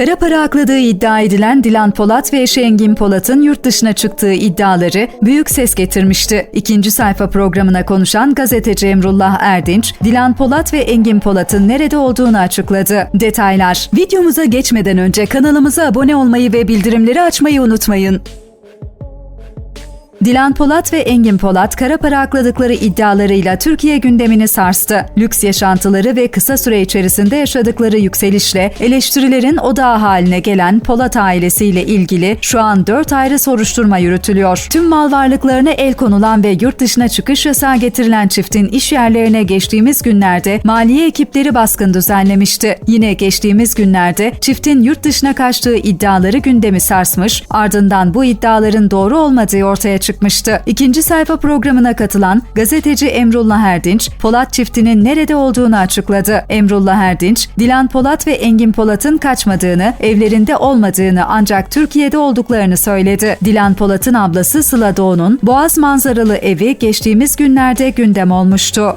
Kara para akladığı iddia edilen Dilan Polat ve eşi Polat'ın yurt dışına çıktığı iddiaları büyük ses getirmişti. İkinci sayfa programına konuşan gazeteci Emrullah Erdinç, Dilan Polat ve Engin Polat'ın nerede olduğunu açıkladı. Detaylar Videomuza geçmeden önce kanalımıza abone olmayı ve bildirimleri açmayı unutmayın. Dilan Polat ve Engin Polat kara para akladıkları iddialarıyla Türkiye gündemini sarstı. Lüks yaşantıları ve kısa süre içerisinde yaşadıkları yükselişle eleştirilerin odağı haline gelen Polat ailesiyle ilgili şu an dört ayrı soruşturma yürütülüyor. Tüm mal varlıklarına el konulan ve yurt dışına çıkış yasağı getirilen çiftin iş yerlerine geçtiğimiz günlerde maliye ekipleri baskın düzenlemişti. Yine geçtiğimiz günlerde çiftin yurt dışına kaçtığı iddiaları gündemi sarsmış, ardından bu iddiaların doğru olmadığı ortaya çıkmıştı. İkinci sayfa programına katılan gazeteci Emrullah Erdinç, Polat çiftinin nerede olduğunu açıkladı. Emrullah Erdinç, Dilan Polat ve Engin Polat'ın kaçmadığını, evlerinde olmadığını ancak Türkiye'de olduklarını söyledi. Dilan Polat'ın ablası Sıla Doğu'nun Boğaz manzaralı evi geçtiğimiz günlerde gündem olmuştu.